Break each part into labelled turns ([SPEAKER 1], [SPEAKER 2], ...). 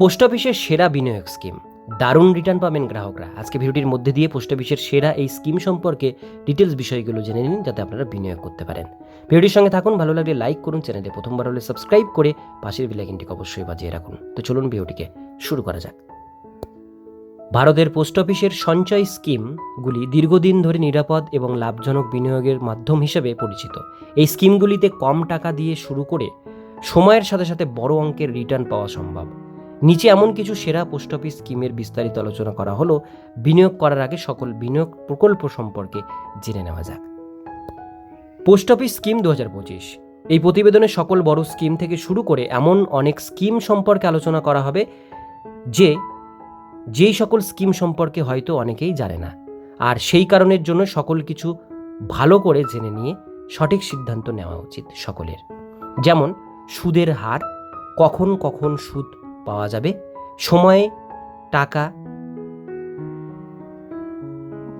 [SPEAKER 1] Post অফিসের সেরা বিনিয়োগ স্কিম। দারুণ রিটার্ন পাবেন গ্রাহকরা। আজকে ভিডিওটির মধ্যে দিয়ে পোস্ট অফিসের সেরা এই স্কিম সম্পর্কে ডিটেলস বিষয়গুলো জেনে নিন, যাতে আপনারা বিনিয়োগ করতে পারেন। ভিডিওটির সঙ্গে থাকুন, ভালো লাগলে লাইক করুন, চ্যানেলে প্রথমবার হলে সাবস্ক্রাইব করে পাশের বেলাইকিনটিকে অবশ্যই বাজিয়ে রাখুন। তো চলুন ভিডিওটিকে শুরু করা যাক। ভারতের পোস্ট অফিসের সঞ্চয় স্কিমগুলি দীর্ঘদিন ধরে নিরাপদ এবং লাভজনক বিনিয়োগের মাধ্যম হিসেবে পরিচিত। এই স্কিমগুলিতে কম টাকা দিয়ে শুরু করে সময়ের সাথে সাথে বড় অঙ্কের রিটার্ন পাওয়া সম্ভব। নিচে এমন কিছু সেরা পোস্ট অফিস স্কিমের বিস্তারিত আলোচনা করা হলো। বিনিয়োগ করার আগে সকল বিনিয়োগ প্রকল্প সম্পর্কে জেনে নেওয়া যাক। পোস্ট অফিস স্কিম দু হাজার পঁচিশ। এই প্রতিবেদনে সকল বড় স্কিম থেকে শুরু করে এমন অনেক স্কিম সম্পর্কে আলোচনা করা হবে, যে যেই সকল স্কিম সম্পর্কে হয়তো অনেকেই জানে না। আর সেই কারণের জন্য সকল কিছু ভালো করে জেনে নিয়ে সঠিক সিদ্ধান্ত নেওয়া উচিত সকলের। যেমন, সুদের হার, কখন কখন সুদ পাওয়া যাবে। সময়ে টাকা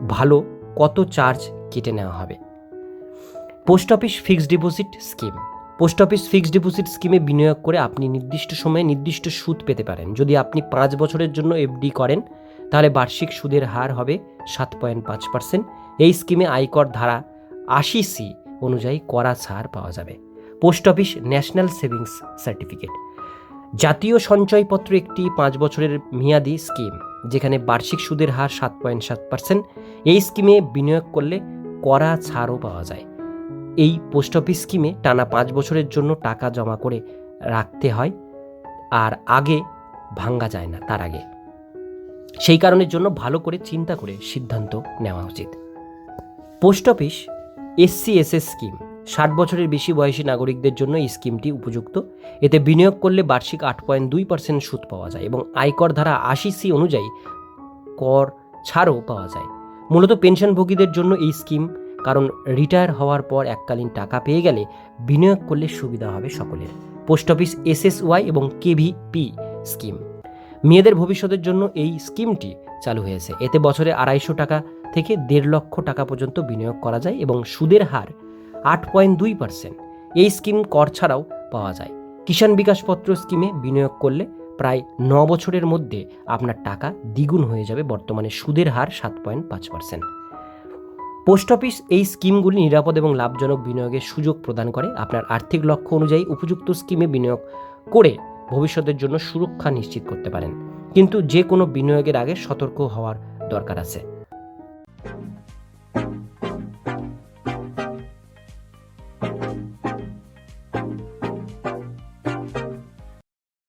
[SPEAKER 1] ভালো কত চার্জ কেটে নেওয়া হবে। Post office fixed deposit scheme. Post office fixed deposit স্কিমে বিনিয়োগ করে আপনি নির্দিষ্ট সময়ে নির্দিষ্ট সুদ পেতে পারেন। যদি আপনি পাঁচ বছরের জন্য এফডি করেন, তাহলে বার্ষিক সুদের হার হবে সাত পয়েন্ট পাঁচ পার্সেন্ট। এই স্কিমে আয়কর ধারা আশি সি অনুযায়ী করা ছাড় পাওয়া যাবে। Post office national savings certificate. জাতীয় সঞ্চয়পত্র একটি পাঁচ বছরের মেয়াদি স্কিম, যেখানে বার্ষিক সুদের হার সাত পয়েন্ট সাত পার্সেন্ট। এই স্কিমে বিনিয়োগ করলে করা ছাড়ও পাওয়া যায়। এই পোস্ট অফিস স্কিমে টানা পাঁচ বছরের জন্য টাকা জমা করে রাখতে হয়, আর আগে ভাঙ্গা যায় না তার আগে। সেই কারণের জন্য ভালো করে চিন্তা করে সিদ্ধান্ত নেওয়া উচিত। Post office SC SS scheme ষাট বছরের বেশি বয়সী নাগরিকদের জন্য এই স্কিমটি উপযুক্ত। এতে বিনিয়োগ করলে বার্ষিক আট পয়েন্ট দুই পার্সেন্ট সুদ পাওয়া যায় এবং আয়কর ধারা আশি সি অনুযায়ী কর ছাড়ও পাওয়া যায়। মূলত পেনশনভোগীদের জন্য এই স্কিম, কারণ রিটায়ার হওয়ার পর এককালীন টাকা পেয়ে গেলে বিনিয়োগ করলে সুবিধা হবে সকলের। পোস্ট অফিস এসএসওয়াই এবং কেভিপি স্কিম। মেয়েদের ভবিষ্যতের জন্য এই স্কিমটি চালু হয়েছে। এতে বছরে আড়াইশো টাকা থেকে দেড় লক্ষ টাকা পর্যন্ত বিনিয়োগ করা যায় এবং সুদের হার আট পয়েন্ট দুই পার্সেন্ট। এই স্কিম কর ছাড়াও পাওয়া যায়। কিষাণ বিকাশপত্র স্কিমে বিনিয়োগ করলে প্রায় ন বছরের মধ্যে আপনার টাকা দ্বিগুণ হয়ে যাবে, বর্তমানে সুদের হার সাত পয়েন্ট পাঁচ পার্সেন্ট। পোস্ট অফিস এই স্কিমগুলি নিরাপদ এবং লাভজনক বিনিয়োগের সুযোগ প্রদান করে। আপনার আর্থিক লক্ষ্য অনুযায়ী উপযুক্ত স্কিমে বিনিয়োগ করে ভবিষ্যতের জন্য সুরক্ষা নিশ্চিত করতে পারেন। কিন্তু যে কোনো বিনিয়োগের আগে সতর্ক হওয়ার দরকার আছে।